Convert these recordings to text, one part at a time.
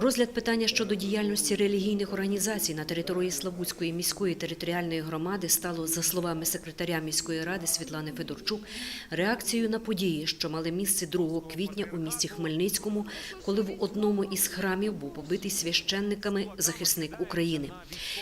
Розгляд питання щодо діяльності релігійних організацій на території Славутської міської територіальної громади стало, за словами секретаря міської ради Світлани Федорчук, реакцією на події, що мали місце 2 квітня у місті Хмельницькому, коли в одному із храмів був побитий священниками захисник України.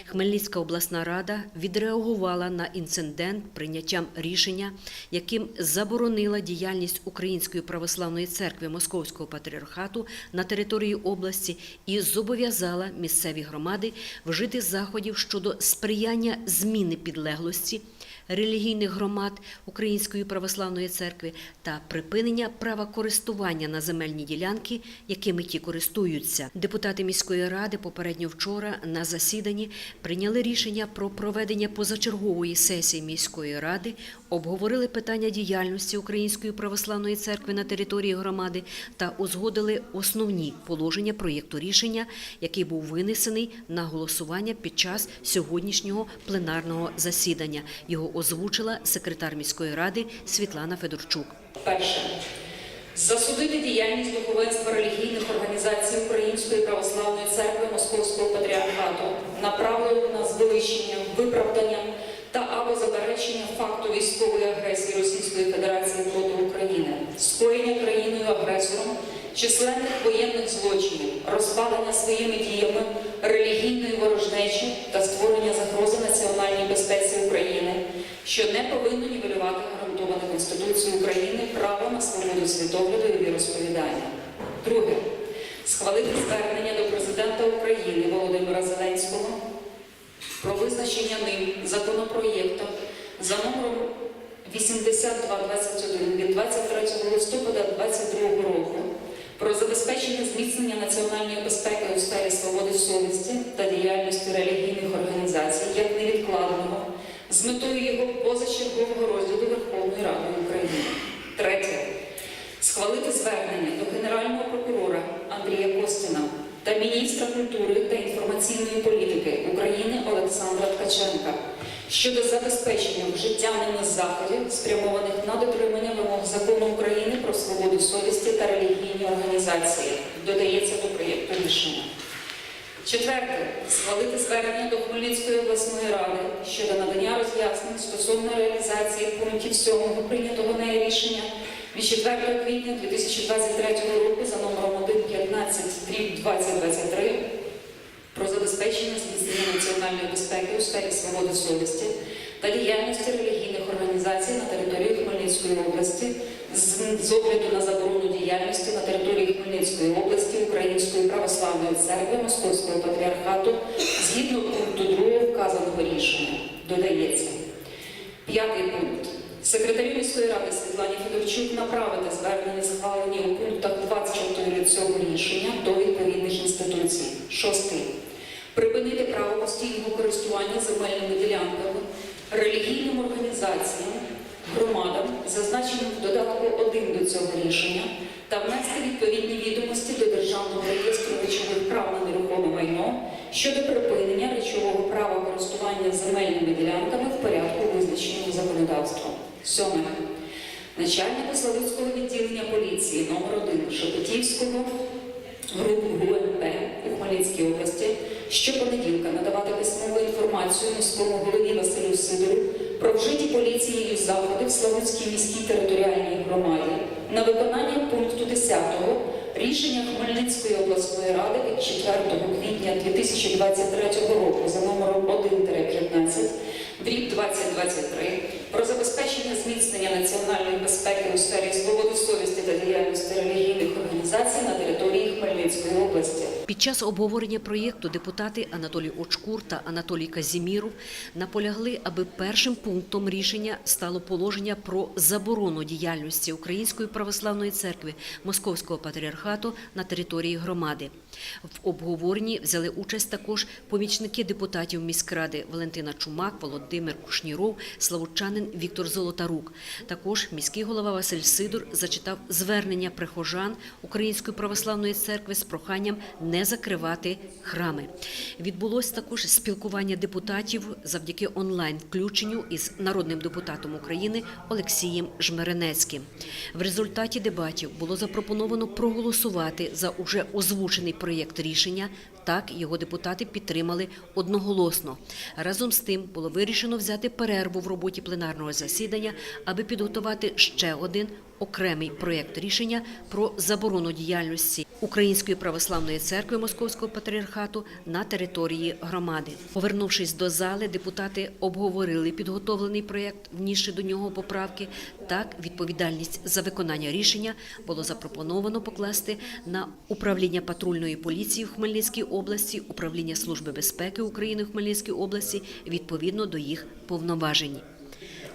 Хмельницька обласна рада відреагувала на інцидент прийняттям рішення, яким заборонила діяльність Української православної церкви Московського патріархату на території області і зобов'язала місцеві громади вжити заходів щодо сприяння зміни підлеглості релігійних громад Української православної церкви та припинення права користування на земельні ділянки, якими ті користуються. Депутати міської ради попередньо вчора на засіданні прийняли рішення про проведення позачергової сесії міської ради, обговорили питання діяльності Української православної церкви на території громади та узгодили основні положення проєкту рішення, який був винесений на голосування під час сьогоднішнього пленарного засідання. Його озвучила секретар міської ради Світлана Федорчук. Перше. Засудити діяльність духовенства релігійних організацій Української православної церкви Московського патріархату, направлену на звеличення, виправдання та або заперечення факту військової агресії Російської Федерації проти України, скоєння країною агресором численних воєнних злочинів, розпалення своїми діями релігійної ворожнечі та створення загрози національній безпеці України, що не повинно нівелювати гарантоване Конституцією України право на свободу світогляду і віросповідання. Друге. Схвалити звернення до президента України Володимира Зеленського про визначення ним законопроєктом за номером 8221 від 23 листопада 2022 року про забезпечення зміцнення національної безпеки у сфері свободи совісті та діяльності релігійних організацій як невідкладного з метою його позачергового розділу Верховної Ради України. Третє. Схвалити звернення до Генерального прокурора Андрія Костіна та міністра культури та інформаційної політики України Олександра Ткаченка щодо забезпечення вжиття заходів, спрямованих на дотримання вимог закону України про свободу совісті та релігійні організації, додається до проєкту рішення. Четверте. Схвалити звернення до Хмельницької обласної ради щодо надання роз'яснень стосовно реалізації пунктів 7 прийнятого нею рішення від 4 квітня 2023 року за номером 115 2023 про забезпечення зміцнення національної безпеки у сфері свободи совісті та діяльності релігійних організацій на території Хмельницької області з, огляду на заборону діяльності на території Хмельницької області Української православної церкви Московського патріархату згідно пункту 2 вказаного рішення. Додається. П'ятий пункт. Секретарю міської ради Світлані Федорчук направити звернення схвалені у пунктах 24 цього рішення до відповідних інституцій. Шостий. Припинити право постійного користування земельними ділянками релігійним організаціям, громадам, зазначеним в додатку 1 до цього рішення, та внести відповідні відомості до Державного реєстру речових прав на нерухоме майно щодо припинення речового права користування земельними ділянками в порядку, визначеному законодавством. Сьоме. Начальнику Славутського відділення поліції номер 1 Шепетівського групи ГУНП у Хмельницькій області щопонеділка надавати письмову інформацію міському голові Василю Сидору про вжиті поліцією заходи в Славутській міській територіальній громаді на виконання пункту 10 рішення Хмельницької обласної ради від 4 квітня 2023 року за номером 1-15 дріб 2023 про забезпечення зміцнення національної безпеки у сфері совісті та діяльності релігійних організацій на території Хмельницької області. Під час обговорення проєкту депутати Анатолій Очкур та Анатолій Казіміров наполягли, аби першим пунктом рішення стало положення про заборону діяльності Української православної церкви Московського патріархату на території громади. В обговоренні взяли участь також помічники депутатів міськради Валентина Чумак, Володимир Кушніров, славутчанин Віктор Золотарук. Також міський голова Василь Сидор зачитав звернення прихожан Української православної церкви з проханням не закривати храми. Відбулось також спілкування депутатів завдяки онлайн включенню із народним депутатом України Олексієм Жмеренецьким. В результаті дебатів було запропоновано проголосувати за уже озвучений проєкт рішення. Так його депутати підтримали одноголосно. Разом з тим було вирішено взяти перерву в роботі пленарного засідання, аби підготувати ще один окремий проєкт рішення про заборону діяльності Української православної церкви Московського патріархату на території громади. Повернувшись до зали, депутати обговорили підготовлений проєкт, внісши до нього поправки. Так, відповідальність за виконання рішення було запропоновано покласти на управління патрульної поліції в Хмельницькій області, управління Служби безпеки України в Хмельницькій області відповідно до їх повноважень.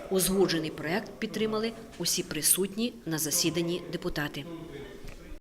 Узгоджений проект підтримали усі присутні на засіданні депутати.